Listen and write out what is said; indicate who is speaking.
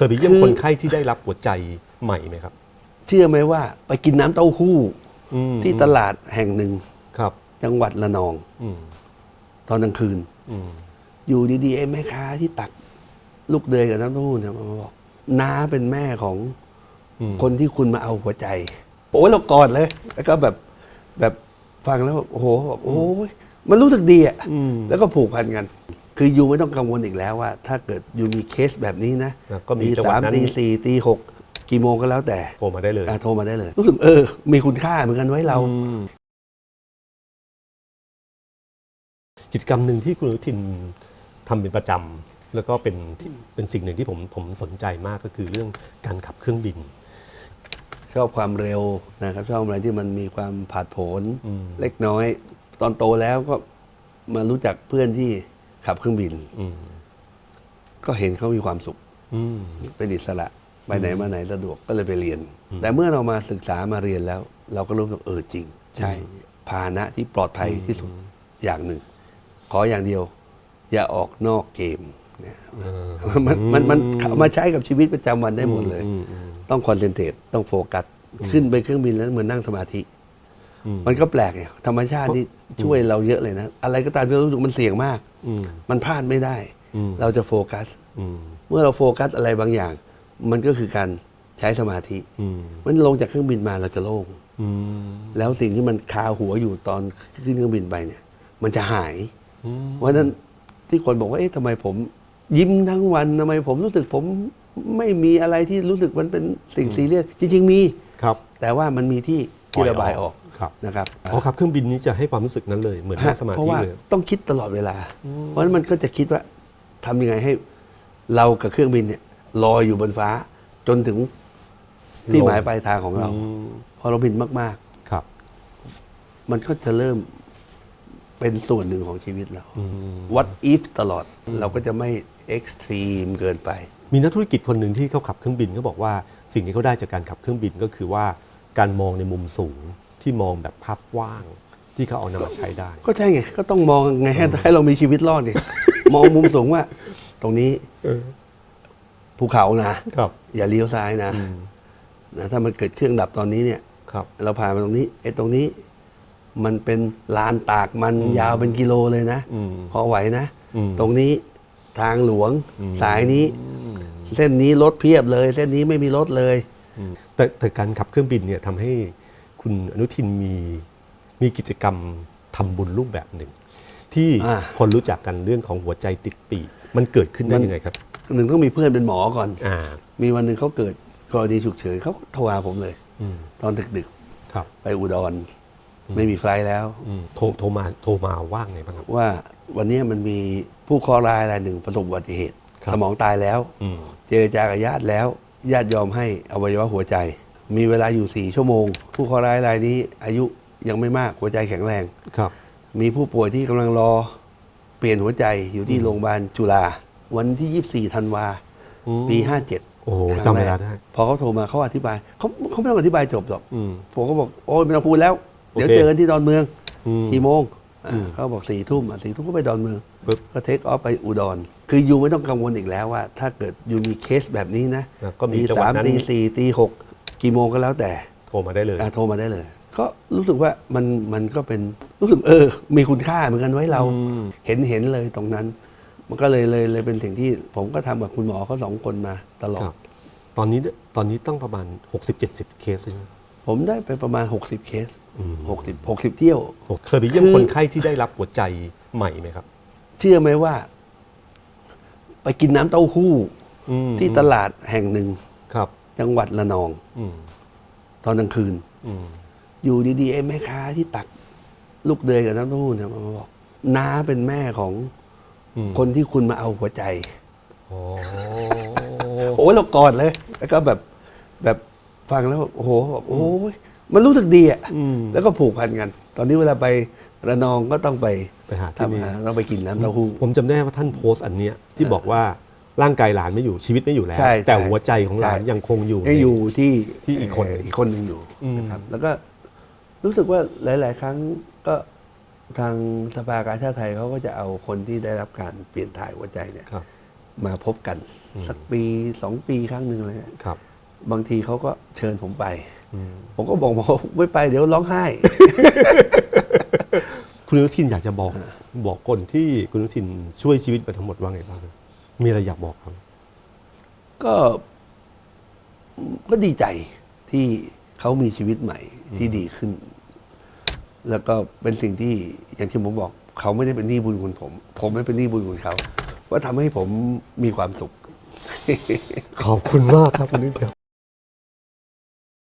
Speaker 1: เคยไปเยี่ยม
Speaker 2: คือ
Speaker 1: คนไข้ที่ได้รับหัวใจใหม่ไหมครับ
Speaker 2: เชื่อไหมว่าไปกินน้ำเต้าหู้
Speaker 1: อืม
Speaker 2: ที่ตลาดแห่งหนึ่ง
Speaker 1: ครับ
Speaker 2: จังหวัดระนอง
Speaker 1: อืม
Speaker 2: ตอนกลางคืน
Speaker 1: อืม
Speaker 2: อยู่ดีๆไอ้แม่ค้าที่ตัก ลูกเดยกับน้ำเต้าหู้เนี่ยมาบอกน้าเป็นแม่ของ
Speaker 1: อืม
Speaker 2: คนที่คุณมาเอาหัวใจโอ้ยเรากอดเลย แล้วก็แบบแบบฟังแล้วโอ้โหบอกโอ้ยมันรู้สึกดีอะ
Speaker 1: อืม
Speaker 2: แล้วก็ผูกพันกัน คือยูไม่ต้องกังวลอีกแล้วว่า ถ้าเกิดยูมีเคสแบบนี้นะ
Speaker 1: นะก็มี
Speaker 2: ตี
Speaker 1: จังหวะ
Speaker 2: สาม
Speaker 1: นั้น
Speaker 2: ตีสี่ตีหกกี่โมงก็แล้วแต่
Speaker 1: โทรมาได้เลย
Speaker 2: อะโทรมาได้เลยรู้สึกเออ มีคุณค่าเหมือนกันไว้เรา
Speaker 1: อืมกิจกรรมหนึ่งที่คุณอนุทินทำเป็นประจำแล้วก็เป็นที่เป็นสิ่งหนึ่งที่ผมผมสนใจมากก็คือเรื่องการขับเครื่องบิน
Speaker 2: ชอบความเร็วนะครับ ชอบอะไรที่มันมีความผาดโผน
Speaker 1: อืม
Speaker 2: เล็กน้อย ตอนโตแล้วก็มารู้จักเพื่อนที่ ขับเครื่องบิน
Speaker 1: อืม
Speaker 2: ก็เห็นเขามีความสุข
Speaker 1: อืม
Speaker 2: เป็นอิสระไปไหนมาไหนสะดวกก็เลยไปเรียน
Speaker 1: อืม
Speaker 2: แต่เมื่อเรามาศึกษามาเรียนแล้ว เราก็รู้ว่าเออจริง ใช่พาหนะที่ปลอดภัยที่สุดอย่างหนึ่ง ขออย่างเดียว อย่าออกนอกเกมเนี่ย
Speaker 1: เออ
Speaker 2: มันมันมันเอามาใช้กับชีวิตประจำวันได้หมดเลย
Speaker 1: อืมอืม
Speaker 2: ต้องคอนเซนเทรตต้องโฟกัส ขึ้นไปเครื่องบินแล้วเหมือนนั่งสมาธิ
Speaker 1: อื ม
Speaker 2: มันก็แปลกไงธรรมชาติที่ช่วยเราเยอะเลยนะ อะไรก็ตามที่เรารู้สึกมันเสี่ยงมาก
Speaker 1: อืม
Speaker 2: มันพลาดไม่ได้
Speaker 1: อืม
Speaker 2: เราจะโฟกัส
Speaker 1: อืม
Speaker 2: เมื่อเราโฟกัสอะไรบางอย่าง มันก็คือการใช้สมาธิ
Speaker 1: อืม
Speaker 2: มันลงจากเครื่องบินมาเราจะโล่ง
Speaker 1: อืม
Speaker 2: แล้วสิ่งที่มันคาหัวอยู่ตอนขึ้นเครื่องบินไปเนี่ย มันจะหาย
Speaker 1: อืม
Speaker 2: เพราะฉะนั้นที่คนบอกว่าเอ๊ะทำไมผมยิ้มทั้งวันทำไมผมรู้สึกผมไม่มีอะไรที่รู้สึกมันเป็นสิ่งซีเรียสจริง ๆ มี
Speaker 1: ครับ
Speaker 2: แต่ว่ามันมีที่ที่ระบายออก
Speaker 1: ครับ
Speaker 2: นะครับ
Speaker 1: อ๋อครับเครื่องบินนี้จะให้ความรู้สึกนั้นเลยเหมือนนั่งสมา
Speaker 2: เพราะ
Speaker 1: ธิ
Speaker 2: ว่า
Speaker 1: เลย
Speaker 2: ต้องคิดตลอดเวลา เพราะฉะนั้นมันก็จะคิดว่าทำยังไงให้เรากับเครื่องบินเนี่ยลอยอยู่บนฟ้า จนถึงที่หมายปลายทางของเรา
Speaker 1: อืม
Speaker 2: พอเราบินมาก
Speaker 1: ครับ
Speaker 2: ๆ มันก็จะเริ่มเป็นส่วนหนึ่งของชีวิตเรา
Speaker 1: อืม
Speaker 2: what if ตลอดเราก็จะไม่เอ็กซ์ตรีมเกินไป
Speaker 1: มีนักธุรกิจคนหนึ่งที่เขาขับเครื่องบินเขาบอกว่า สิ่งที่เขาได้จากการขับเครื่องบินก็คือว่าการมองในมุมสูง ที่มองแบบภาพกว้างที่เขาเอานำมาใช้ได้
Speaker 2: ก็ใช่ไง ก็ต้องมองไงให้ให้เรามีชีวิตรอดไงมองมุมสูงว่า ตรงนี้ภูเขานะ
Speaker 1: ครับ
Speaker 2: อย่าเลี้ยวซ้ายนะ
Speaker 1: อืม
Speaker 2: นะถ้ามันเกิดเครื่องดับตอนนี้เนี่ย
Speaker 1: ครับ
Speaker 2: เราผ่านมาตรงนี้ไอ้ตรงนี้ มันเป็นลานตากมัน
Speaker 1: อืม
Speaker 2: ยาวเป็นกิโลเลยนะ
Speaker 1: อืม
Speaker 2: พอไหวนะ
Speaker 1: อืม
Speaker 2: ตรงนี้ทางหลวง
Speaker 1: อืม
Speaker 2: สายนี้
Speaker 1: อืม
Speaker 2: เส้นนี้รถเพียบเลย เส้นนี้ไม่มีรถเลย
Speaker 1: อืมแต่แต่การขับเครื่องบินเนี่ยทำให้ คุณอนุทินมีมีกิจกรรมทำบุญรูปแบบหนึ่ง ที่
Speaker 2: อ่า
Speaker 1: คนรู้จักกันเรื่องของหัวใจติดปีกมันเกิดขึ้นได้
Speaker 2: มัน
Speaker 1: ยังไงครับ
Speaker 2: หนึ่งต้องมีเพื่อนเป็นหมอก่อน
Speaker 1: อ่า
Speaker 2: มีวันหนึ่งเขาเกิดกรณีฉุกเฉินเขาโทรหาผมเลย
Speaker 1: อืม
Speaker 2: ตอนดึก
Speaker 1: ครับ
Speaker 2: ๆไปอุดรไม่มีไฟลท์แล้ว
Speaker 1: อืมโทรโทรมาโทรมาว่างไงบ้างครับ
Speaker 2: ว่าวันนี้มันมีผู้เคราะห์ร้ายรายหนึ่งประสบอุบัติเหตุ
Speaker 1: ครับ
Speaker 2: สมองตายแล้ว
Speaker 1: อืม
Speaker 2: เจรจากับญาติแล้ว ญาติยอมให้อวัยวะหัวใจ มีเวลาอยู่สี่ชั่วโมง ผู้เคราะห์ร้ายรายนี้ อายุยังไม่มากหัวใจแข็งแรง
Speaker 1: ครับ
Speaker 2: มีผู้ป่วยที่กำลังรอ เปลี่ยนหัวใจอยู่ที่โรงพยาบาลจุฬาวันที่ 24ธันวา
Speaker 1: อืม
Speaker 2: ปี 57
Speaker 1: โอ้โห
Speaker 2: ครั้ง
Speaker 1: จำเว
Speaker 2: แร
Speaker 1: ลากได้
Speaker 2: พอเขาโทรมาเขาอธิบายเขาเขาไม่ต้องอธิบายจบหรอก
Speaker 1: อืม
Speaker 2: ผมก็บอกโอ้ยไม่ต้องพูดแล้ว เดี๋ยว
Speaker 1: โอเค
Speaker 2: เจอกันที่ดอนเมือง
Speaker 1: อืม
Speaker 2: กี่โมงอ่า
Speaker 1: อืม
Speaker 2: เขาบอกสี่ทุ่มอะสี่ทุ่มก็ไปดอนเมือง
Speaker 1: ปึ๊บ
Speaker 2: ก็เทคออฟไปอุดร คือยูไม่ต้องกังวลอีกแล้วว่า ถ้าเกิดยูมีเคสแบบนี้นะ
Speaker 1: นะก็มี
Speaker 2: ตี
Speaker 1: จังหวะ
Speaker 2: สาม
Speaker 1: นั้น
Speaker 2: ตีสี่ตีหก กี่โมงก็แล้วแต่
Speaker 1: โทรมาได้เลย
Speaker 2: อะโทรมาได้เลย ก็รู้สึกว่ามันมันก็เป็นรู้สึกเออ มีคุณค่าเหมือนกันไว้เรา
Speaker 1: อืม
Speaker 2: เห็นเห็นเลยตรงนั้น มันก็เลยเลยเลยเป็นสิ่งที่ผมก็ทำกับคุณหมอเขาสองคนมาตลอ
Speaker 1: ค
Speaker 2: ด
Speaker 1: รับตอนนี้ตอนนี้ต้องประมาณ 60-70 เคสเลยนะ
Speaker 2: ผมได้ไปประมาณ 60 เคส
Speaker 1: อืม
Speaker 2: 60 60 เที่ยว
Speaker 1: ผมเคยไปเยี่ยม
Speaker 2: คือ
Speaker 1: คนไข้ที่ได้รับหัวใจใหม่ไหมครับ
Speaker 2: เชื่อไหมว่า ไปกินน้ำเต้าหู้
Speaker 1: อืม
Speaker 2: ที่ตลาดแห่งหนึ่ง
Speaker 1: ครับ
Speaker 2: จังหวัดระนอง
Speaker 1: อืม
Speaker 2: ตอนกลางคืน
Speaker 1: อืม
Speaker 2: อยู่ดีๆไอ้แม่ค้าที่ตัก ลูกเดยกับน้ำเต้าหู้เนี่ยมาบอกน้าเป็นแม่ของ
Speaker 1: อืม
Speaker 2: คนที่คุณมาเอาหัวใจ
Speaker 1: อ๋อ
Speaker 2: โอ้ยเรากอดเลย แล้วก็แบบแบบฟังแล้วโอ้โหบอกโอ้ยมันรู้สึกดีอะ
Speaker 1: อืม
Speaker 2: แล้วก็ผูกพันกัน ตอนนี้เวลาไประนองก็ต้องไป
Speaker 1: ไปหาที่นี่
Speaker 2: ทำหาต้องไปกินน้ำเต้าหู้
Speaker 1: ผมจำได้ว่าท่านโพสต์อันเนี้ยที่บอกว่า ร่างกายหลานไม่อยู่ชีวิตไม่อยู่แล้ว
Speaker 2: ใช่
Speaker 1: แต่
Speaker 2: ใช่
Speaker 1: หัวใจของหลาน
Speaker 2: ใช่
Speaker 1: ยังคงอยู่
Speaker 2: ยังอยู่ที่
Speaker 1: ที่อีกคนหนึ่ง
Speaker 2: อีกคนหนึ่งอยู่
Speaker 1: อืม
Speaker 2: นะครับ แล้วก็รู้สึกว่าหลาย ๆ ครั้งก็ทางสภากาชาติไทยเขาก็จะเอาคนที่ได้รับการเปลี่ยนถ่ายหัวใจเนี่ย
Speaker 1: ครับ
Speaker 2: มาพบกันสักปีสองปีครั้งหนึ่งอะไรเลย
Speaker 1: ครับ
Speaker 2: บางทีเขาก็เชิญผมไป
Speaker 1: อืม
Speaker 2: ผมก็บอกบอกว่าไม่ไปเดี๋ยวร้องไห้
Speaker 1: คุณอนุทินอยากจะบอกบอกคนที่คุณอนุทินช่วยชีวิตมาทั้งหมดว่าไงบ้าง มีอะไรอยากบอกครับ
Speaker 2: ก็ก็ดีใจที่เขามีชีวิตใหม่ที่ดีขึ้น แล้วก็เป็นสิ่งที่อย่างที่ผมบอกเขาไม่ได้เป็นหนี้บุญคุณผม ผมไม่เป็นหนี้บุญคุณเขาว่าทำให้ผมมีความสุข
Speaker 1: ขอบคุณมากครับคุณอนุทิน